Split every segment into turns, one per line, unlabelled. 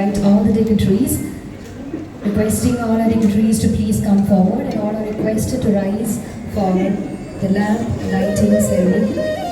invite all the dignitaries, requesting all our dignitaries to please come forward and all are requested to rise for the lamp lighting ceremony.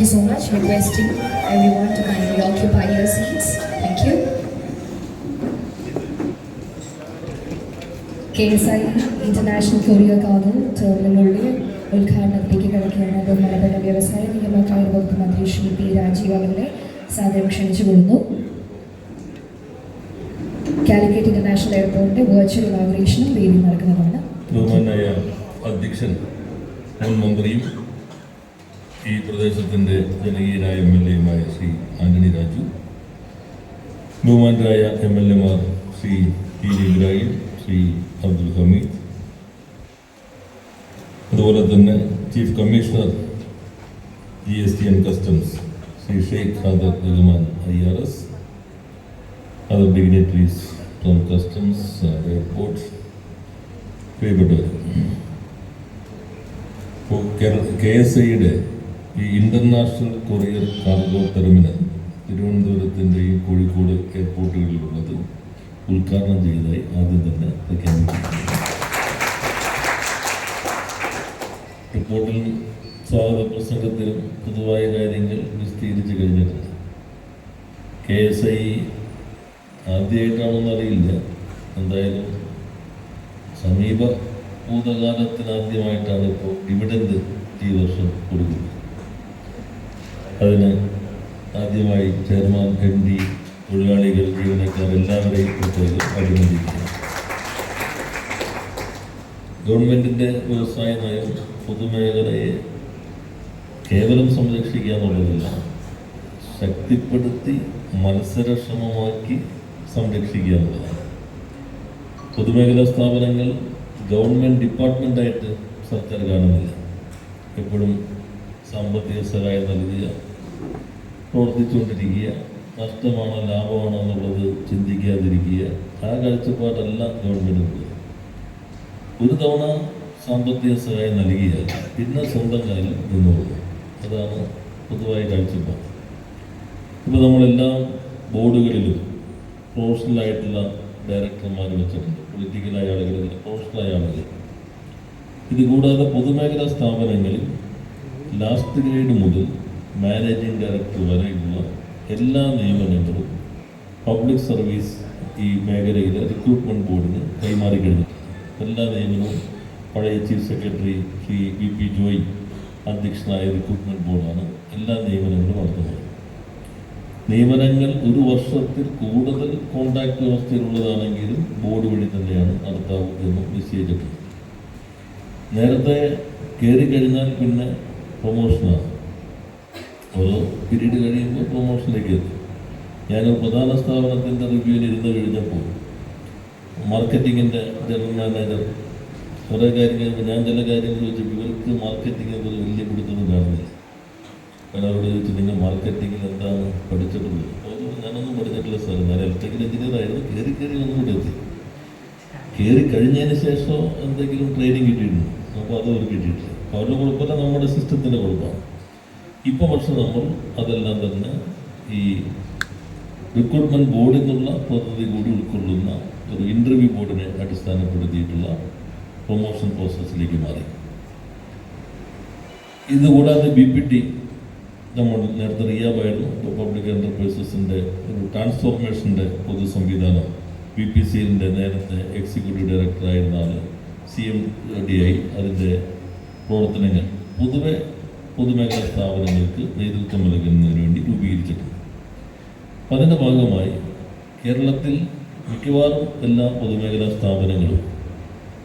Thank you so much. Requesting everyone to kindly occupy your seats. Thank you. K S I international courier cargo ടെർമിനലിന്റെ ഉദ്ഘാടനത്തിലേക്ക് കിടക്കുകയാണ് മലബന്ധ വ്യവസായ നിയമകാര്യ വകുപ്പ് മന്ത്രി Shri P Rajeev അവരുടെ സാദരം ക്ഷണിച്ചു കൊള്ളുന്നു കാലിക്കറ്റ് ഇന്റർനാഷണൽ എയർപോർട്ടിന്റെ വെർച്വൽ ഇനാഗുറേഷനും വേദി നടക്കുന്നതാണ്
ബഹുമാനായ അധ്യക്ഷൻ മുൻ മന്ത്രിയും ഈ പ്രദേശത്തിന്റെ ജനകീയനായ എം എൽ എയുമായ ശ്രീ ആന്റണി രാജു ബഹുമാനരായ എം എൽ എമാർ ശ്രീ പി ജെ ഇബ്രാഹിം ശ്രീ അബ്ദുൽ ഹമീദ് അതുപോലെ തന്നെ chief commissioner G S T and customs Shri Sheikh Khader Rahman I R S other dignitaries from customs airport പ്രിയപ്പെട്ടവർ ഇപ്പോൾ കെ എസ് ഐയുടെ ഈ ഇന്റർനാഷണൽ കൊറിയർ കാർഗോ ടെർമിനൽ തിരുവനന്തപുരത്തിന്റെയും കോഴിക്കോട് എയർപോർട്ടുകളിലുള്ളത് ഉദ്ഘാടനം ചെയ്തതായി ആദ്യം തന്നെ പ്രഖ്യാപിക്കുന്നു റിപ്പോർട്ടിൽ സ്വാഗത പ്രസംഗത്തിലും പൊതുവായ കാര്യങ്ങൾ വിസ്തീരിച്ച് കഴിഞ്ഞിട്ടുണ്ട്. കെ എസ് ഐ ആദ്യമായിട്ടാണെന്നറിയില്ല എന്തായാലും സമീപ ഭൂതകാലത്തിനാദ്യമായിട്ടാണ് ഇപ്പോൾ ഡിവിഡൻഡ് ഈ വർഷം കൊടുക്കുന്നത്? അതിന് ആദ്യമായി ചെയർമാൻ എം ഡി തൊഴിലാളികൾ ജീവനക്കാർ എല്ലാവരെയും പ്രത്യേകം അഭിനന്ദിക്കുന്നു. ഗവൺമെന്റിന്റെ വ്യവസായ നയം പൊതുമേഖലയെ കേവലം സംരക്ഷിക്കുക എന്നുള്ളതല്ല ശക്തിപ്പെടുത്തി മത്സരക്ഷമമാക്കി സംരക്ഷിക്കുക എന്നുള്ളതാണ്. പൊതുമേഖലാ സ്ഥാപനങ്ങൾ ഗവൺമെന്റ് ഡിപ്പാർട്ട്മെന്റായിട്ട് സർക്കാർ കാണുന്നില്ല. എപ്പോഴും സാമ്പത്തിക സഹായം നൽകുക പ്രവർത്തിച്ചുകൊണ്ടിരിക്കുക. നഷ്ടമാണോ ലാഭമാണോ എന്നുള്ളത് ചിന്തിക്കാതിരിക്കുക. ആ കാഴ്ചപ്പാടല്ല ഗവൺമെന്റ് ഒരു തവണ സാമ്പത്തിക സഹായം നൽകിയാൽ പിന്നെ സ്വന്തം കാര്യം നിന്നോളൂ. അതാണ് പൊതുവായ കാഴ്ചപ്പാട്. ഇപ്പോൾ നമ്മളെല്ലാ ബോർഡുകളിലും പ്രൊഫഷണലായിട്ടുള്ള ഡയറക്ടർമാർ വെച്ചിട്ടുണ്ട്. പൊളിറ്റിക്കലായ ആളുകളിൽ പ്രൊഫഷണലായ ആളുകൾ ഇത് കൂടാതെ പൊതുമേഖലാ സ്ഥാപനങ്ങളിൽ ലാസ്റ്റ് ഗ്രേഡ് മുതൽ മാനേജിംഗ് ഡയറക്ടർ വരെയുള്ള എല്ലാ നിയമനങ്ങളും പബ്ലിക് സർവീസ് ഈ മേഖലയിലെ റിക്രൂട്ട്മെന്റ് ബോർഡിന് കൈമാറിക്കഴിഞ്ഞു എല്ലാ നിയമനവും പഴയ chief secretary Shri V P Joy അധ്യക്ഷനായ റിക്രൂട്ട്മെന്റ് ബോർഡാണ് എല്ലാ നിയമനങ്ങളും നടത്തുന്നത്. നിയമനങ്ങൾ ഒരു വർഷത്തിൽ കൂടുതൽ കോൺട്രാക്ട് വ്യവസ്ഥയിലുള്ളതാണെങ്കിലും ബോർഡ് വഴി തന്നെയാണ് നടത്താവൂ എന്നും നിശ്ചയിച്ചിട്ടുണ്ട്. നേരത്തെ കയറി കഴിഞ്ഞാൽ പിന്നെ പ്രൊമോഷനാണ് ഓരോ പീരീഡ് കഴിയുമ്പോൾ പ്രൊമോഷനിലേക്ക് എത്തും. ഞാനൊരു പ്രധാന സ്ഥാപനത്തിന്റെ റിവ്യൂവിൽ ഇരുന്ന് കഴിഞ്ഞപ്പോൾ മാർക്കറ്റിങ്ങിന്റെ ജനറൽ മാനേജർ കുറേ കാര്യങ്ങൾ ഞാൻ ചില കാര്യങ്ങൾ ചോദിച്ചു ഇവർക്ക് മാർക്കറ്റിംഗ് എന്നൊരു വലിയ പിടുത്തൊന്നും കാണുന്നില്ല. ഞാൻ അവരോട് ചോദിച്ചു നിങ്ങൾ മാർക്കറ്റിങ്ങിൽ എന്താണ് പഠിച്ചിട്ടുള്ളത്? ഞാനൊന്നും പഠിച്ചിട്ടില്ല സാർ. ഞാൻ ഇലക്ട്രിക്കൽ എഞ്ചിനീയർ ആയിരുന്നു. കയറി കയറി ഒന്നും കൂടെ എത്തി. കയറി കഴിഞ്ഞതിന് ശേഷം എന്തെങ്കിലും ട്രെയിനിങ് കിട്ടിയിരുന്നു അപ്പോൾ അത് അവർ കിട്ടിയിട്ടില്ല. അവരുടെ കുഴപ്പമില്ല നമ്മുടെ സിസ്റ്റത്തിന്റെ കുഴപ്പമാണ്. ഇപ്പോൾ പക്ഷെ നമ്മൾ അതെല്ലാം തന്നെ ഈ റിക്രൂട്ട്മെന്റ് ബോർഡിൽ നിന്നുള്ള പദ്ധതി കൂടി ഉൾക്കൊള്ളുന്ന ഒരു ഇന്റർവ്യൂ ബോർഡിനെ അടിസ്ഥാനപ്പെടുത്തിയിട്ടുള്ള പ്രൊമോഷൻ പ്രോസസ്സിലേക്ക് മാറി. ഇതുകൂടാതെ ബി പി ടി നമ്മൾ നേരത്തെ റിയാബായിരുന്നു. പബ്ലിക് എന്റർപ്രൈസസിന്റെ ഒരു ട്രാൻസ്ഫോർമേഷന്റെ പൊതു സംവിധാനം ബി പി സി എല്ലിന്റെ നേരത്തെ എക്സിക്യൂട്ടീവ് ഡയറക്ടറായിരുന്ന ആൾ സി എം ഡി ആയി അതിന്റെ പ്രവർത്തനങ്ങൾ. പൊതുവെ പൊതുമേഖലാ സ്ഥാപനങ്ങൾക്ക് നേതൃത്വം നൽകുന്നതിന് വേണ്ടി രൂപീകരിച്ചിട്ടുണ്ട്. അപ്പം അതിന്റെ ഭാഗമായി കേരളത്തിൽ മിക്കവാറും എല്ലാ പൊതുമേഖലാ സ്ഥാപനങ്ങളും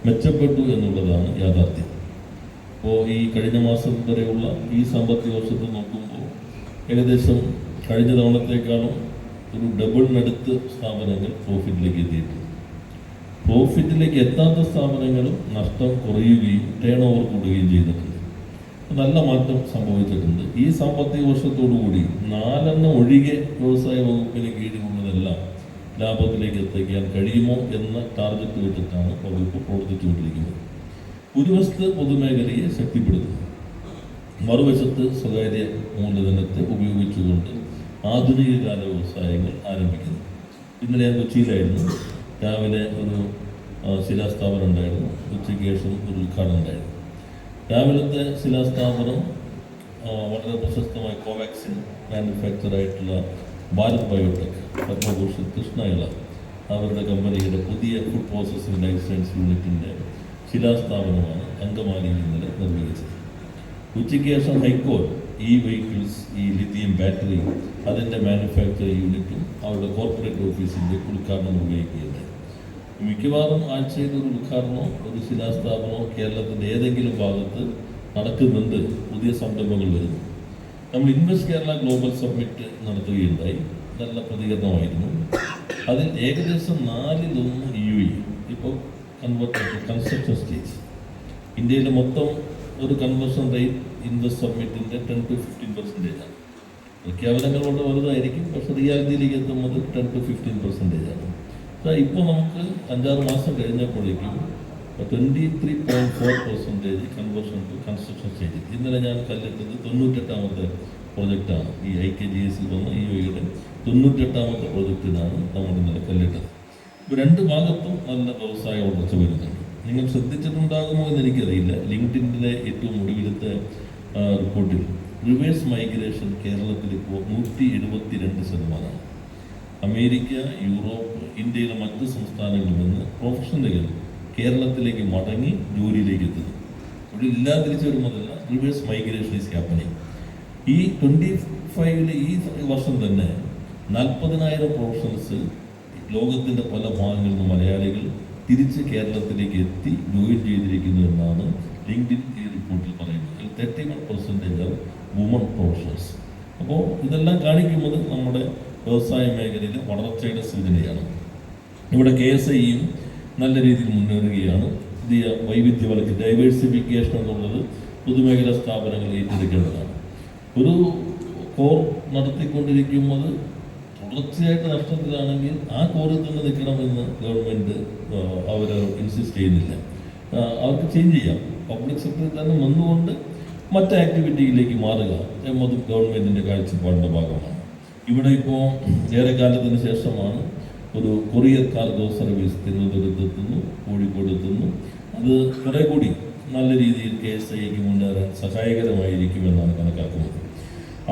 മെച്ചപ്പെട്ടു എന്നുള്ളതാണ് യാഥാർത്ഥ്യം. അപ്പോൾ ഈ കഴിഞ്ഞ മാസം വരെയുള്ള ഈ സാമ്പത്തിക വർഷത്തെ നോക്കുമ്പോൾ ഏകദേശം കഴിഞ്ഞ തവണത്തേക്കാളും ഒരു ഡബിൾ ഡബിളിനടുത്ത് സ്ഥാപനങ്ങൾ പ്രോഫിറ്റിലേക്ക് എത്തിയിട്ടുണ്ട്. പ്രോഫിറ്റിലേക്ക് എത്താത്ത സ്ഥാപനങ്ങളും നഷ്ടം കുറയുകയും ടേൺ ഓവർ കൂടുകയും ചെയ്തിട്ടുണ്ട് നല്ല മാറ്റം സംഭവിച്ചിട്ടുണ്ട്. ഈ സാമ്പത്തിക വർഷത്തോടു കൂടി നാലെണ്ണം ഒഴികെ വ്യവസായ വകുപ്പിന് കീഴിലുള്ളതെല്ലാം ലാഭത്തിലേക്ക് എത്തിക്കാൻ കഴിയുമോ എന്ന ടാർഗറ്റ് വെച്ചിട്ടാണ് വകുപ്പ് പ്രവർത്തിച്ചുകൊണ്ടിരിക്കുന്നത്. ഒരു വശത്ത് പൊതുമേഖലയെ ശക്തിപ്പെടുത്തുന്നു. മറുവശത്ത് സ്വകാര്യ മൂലധനത്തെ ഉപയോഗിച്ചുകൊണ്ട് ആധുനിക കാല വ്യവസായങ്ങൾ ആരംഭിക്കുന്നു. ഇന്നലെ ഞാൻ കൊച്ചിയിലായിരുന്നു. രാവിലെ ഒരു ശിലാസ്ഥാപനം ഉണ്ടായിരുന്നു. ഉച്ചയ്ക്ക് ശേഷം ഒരു ഉദ്ഘാടനം ഉണ്ടായിരുന്നു. രാവിലത്തെ ശിലാസ്ഥാപനം വളരെ പ്രശസ്തമായ കോവാക്സിൻ മാനുഫാക്ചർ ആയിട്ടുള്ള ഭാരത് ബയോടെക് പത്മഭൂഷൺ കൃഷ്ണയള അവരുടെ കമ്പനിയുടെ പുതിയ ഫുഡ് പ്രോസസ്സിംഗ് ലൈഫ് സയൻസ് യൂണിറ്റിന്റെ ശിലാസ്ഥാപനമാണ് അങ്കമാലിയിൽ ഇന്നലെ നിർവഹിച്ചത് ഉച്ചയ്ക്ക് ശേഷം ഹൈക്കോർട്ട് ഈ വെഹിക്കിൾസ് ഈ ലിഥിയം ബാറ്ററി അതിന്റെ മാനുഫാക്ചറിംഗ് യൂണിറ്റും അവരുടെ കോർപ്പറേറ്റ് ഓഫീസിന്റെ ഉദ്ഘാടനം നിർവഹിക്കുകയുണ്ടായി മിക്കവാറും ആഴ്ചയിൽ ഒരു ഉദ്ഘാടനമോ ഒരു ശിലാസ്ഥാപനമോ കേരളത്തിന്റെ ഏതെങ്കിലും ഭാഗത്ത് നടക്കുന്നുണ്ട് പുതിയ സംരംഭങ്ങൾ വരുന്നു. നമ്മൾ ഇൻവെസ്റ്റ് കേരള ഗ്ലോബൽ സബ്മിറ്റ് നടത്തുകയുണ്ടായി. നല്ല പ്രതികരണമായിരുന്നു. അതിൽ ഏകദേശം നാലിലൊന്ന് യു ഇ ഇപ്പോൾ കൺവെർട്ട് കൺസ്ട്രക്ഷൻ സ്റ്റേജ് ഇന്ത്യയിലെ മൊത്തം ഒരു കൺവേർഷൻ റേറ്റ് ഇൻവെസ്റ്റ് സബ്മിറ്റിന്റെ ടെൻ ടു ഫിഫ്റ്റീൻ പെർസെന്റേജ് ആണ്. പ്രഖ്യാപനങ്ങൾ കൊണ്ട് വലുതായിരിക്കും പക്ഷെ റിയാലിറ്റിയിലേക്ക് എത്തുമ്പോൾ ടെൻ ടു ഫിഫ്റ്റീൻ പെർസെന്റേജ് ആണ്. പക്ഷേ ഇപ്പോൾ നമുക്ക് അഞ്ചാറ് മാസം കഴിഞ്ഞപ്പോഴേക്കും twenty three point four percentage conversion to construction stage ഇന്നലെ ഞാൻ കല്ലെടുത്തത് തൊണ്ണൂറ്റെട്ടാമത്തെ പ്രൊജക്റ്റാണ് ഈ ഐ കെ ജി എസിൽ വന്ന ഇ ഒയുടെ തൊണ്ണൂറ്റെട്ടാമത്തെ പ്രൊജക്റ്റിനാണ് നമ്മൾ ഇന്നലെ കല്ലിട്ടത് ഇപ്പോൾ രണ്ട് ഭാഗത്തും നല്ല വ്യവസായ വളർച്ച വരുന്നുണ്ട്. നിങ്ങൾ ശ്രദ്ധിച്ചിട്ടുണ്ടാകുമോ എന്ന് എനിക്കറിയില്ല. ലിങ്ക്ഡിന്റെ ഏറ്റവും ഒടുവിലത്തെ റിപ്പോർട്ടിൽ. റിവേഴ്സ് മൈഗ്രേഷൻ കേരളത്തിൽ ഇപ്പോൾ നൂറ്റി എഴുപത്തി രണ്ട് ശതമാനമാണ്. അമേരിക്ക യൂറോപ്പ് ഇന്ത്യയിലെ മറ്റ് സംസ്ഥാനങ്ങളിൽ നിന്ന് പ്രൊഫഷണലുകൾ കേരളത്തിലേക്ക് മടങ്ങി ജോലിയിലേക്ക് എത്തുന്നു. ഇവിടെ ഇല്ലാതിരിച്ചു വരുന്നതല്ല റിവേഴ്സ് മൈഗ്രേഷൻ ഈസ് ഹാപ്പനിങ് ഈ ട്വന്റി ഫൈവിൽ ഈ വർഷം തന്നെ നാൽപ്പതിനായിരം പ്രൊഫഷണൽസ് ലോകത്തിന്റെ പല ഭാഗങ്ങളിൽ നിന്ന് മലയാളികൾ തിരിച്ച് കേരളത്തിലേക്ക് എത്തി ജോയിൻ ചെയ്തിരിക്കുന്നു എന്നാണ് ലിങ്ക്ഡിൻ ഈ റിപ്പോർട്ടിൽ പറയുന്നത്. Thirty one percentage of women professionals അപ്പോൾ ഇതെല്ലാം കാണിക്കുമ്പോൾ നമ്മുടെ വ്യവസായ മേഖലയിലെ വളർച്ചയുടെ സൂചനയാണ്. ഇവിടെ കെ എസ് ഐയും നല്ല രീതിയിൽ മുന്നേറുകയാണ്. പുതിയ വൈവിധ്യവർക്ക് ഡൈവേഴ്സിഫിക്കേഷൻ എന്നുള്ളത് പൊതുമേഖലാ സ്ഥാപനങ്ങൾ ഏറ്റെടുക്കേണ്ടതാണ്. ഒരു കോർ നടത്തിക്കൊണ്ടിരിക്കുമ്പോൾ തുടർച്ചയായിട്ട് നഷ്ടത്തിലാണെങ്കിൽ ആ കോറിൽ തന്നെ നിൽക്കണമെന്ന് ഗവൺമെന്റ് അവർ ഇൻസിസ്റ്റ് ചെയ്യുന്നില്ല. അവർക്ക് ചേഞ്ച് ചെയ്യാം. പബ്ലിക് സെക്ടറിൽ തന്നെ വന്നുകൊണ്ട് മറ്റ് ആക്ടിവിറ്റിയിലേക്ക് മാറുക എന്നതും ഗവൺമെന്റിന്റെ കാഴ്ചപ്പാടിന്റെ ഭാഗമാണ്. ഇവിടെ ഇപ്പോ ഏറെ കാലത്തിന് ശേഷമാണ് ഒരു കൊറിയർ കാർഗോ സർവീസ് തിരുവനന്തപുരത്ത് എത്തുന്നു കോഴിക്കോട് എത്തുന്നു. അത് കുറെ കൂടി നല്ല രീതിയിൽ കെ എസ് ഐക്ക് മുന്നേറാൻ സഹായകരമായിരിക്കുമെന്നാണ് കണക്കാക്കുന്നത്.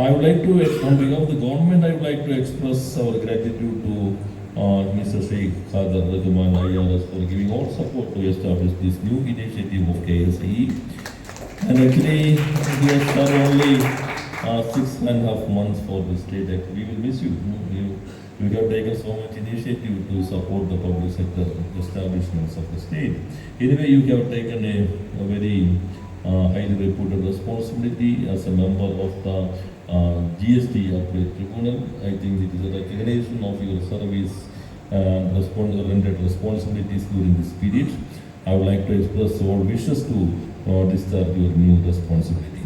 I would like to from of the government I would like to express our gratitude to mister Sheikh Khader Rahman I R S for giving all support to establish this new initiative of K S I actually uh, six and a half months for the state. Actually, we will miss you. You, you have taken so much initiative to support the public sector establishments of the state. Anyway, you have taken a, a very uh, highly reputed responsibility as a member of the uh, GST Appellate Tribunal. I think it is a recognition of your service and respons- rendered responsibilities during this period. I would like to express all wishes to uh, discharge your new responsibility.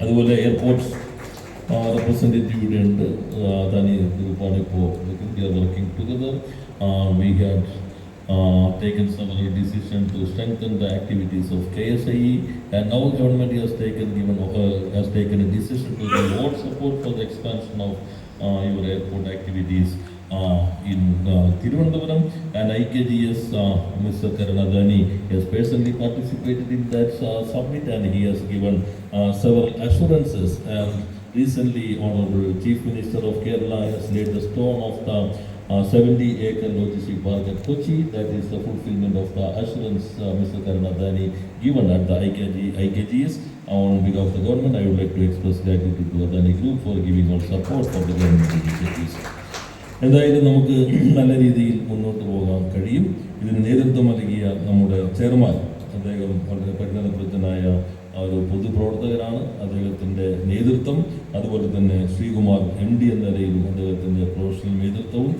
അതുപോലെ airports representative ഇവിടെ ഉണ്ട് അദാനി ഗ്രൂപ്പാണ് ഇപ്പോൾ we are working together we had taken several decisions to strengthen the activities of KSIE and now government has taken given uh, has taken a decision to give more support for the expansion of uh, your airport activities uh, in Tirunelveli and IKGS Mr. Karanadani has personally participated in that summit and he has given several assurances and recently Honorable Chief Minister of Kerala has laid the stone of the uh, 70 acre logistic park at Kochi that is the fulfillment of the assurance uh, Mr. Karanadani given at the IKG, IKGS on behalf of the government I would like to express gratitude to Adani Group for giving all support for the government initiatives. എന്തായാലും നമുക്ക് നല്ല രീതിയിൽ മുന്നോട്ട് പോകാൻ കഴിയും. ഇതിന് നേതൃത്വം നൽകിയ നമ്മുടെ ചെയർമാൻ അദ്ദേഹം വളരെ പരിണതപ്രജ്ഞനായ ഒരു പൊതുപ്രവർത്തകനാണ്. അദ്ദേഹത്തിന്റെ നേതൃത്വം അതുപോലെ തന്നെ ശ്രീകുമാർ എം ഡി എന്ന നിലയിലും അദ്ദേഹത്തിന്റെ പ്രൊഫഷണൽ നേതൃത്വവും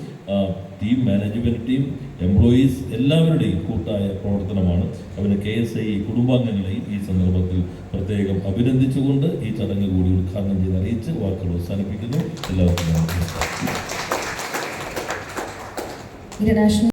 ടീം മാനേജ്മെന്റ് ടീം എംപ്ലോയീസ് എല്ലാവരുടെയും കൂട്ടായ പ്രവർത്തനമാണ്. അവന് കെ എസ് ഐ കുടുംബാംഗങ്ങളെയും ഈ സന്ദർഭത്തിൽ പ്രത്യേകം അഭിനന്ദിച്ചുകൊണ്ട് ഈ ചടങ്ങ് കൂടി ഉദ്ഘാടനം ചെയ്ത് അറിയിച്ച് വാക്കുകൾ അവസാനിപ്പിക്കുന്നു. എല്ലാവർക്കും നന്ദി.
ഇന്റർനാഷണൽ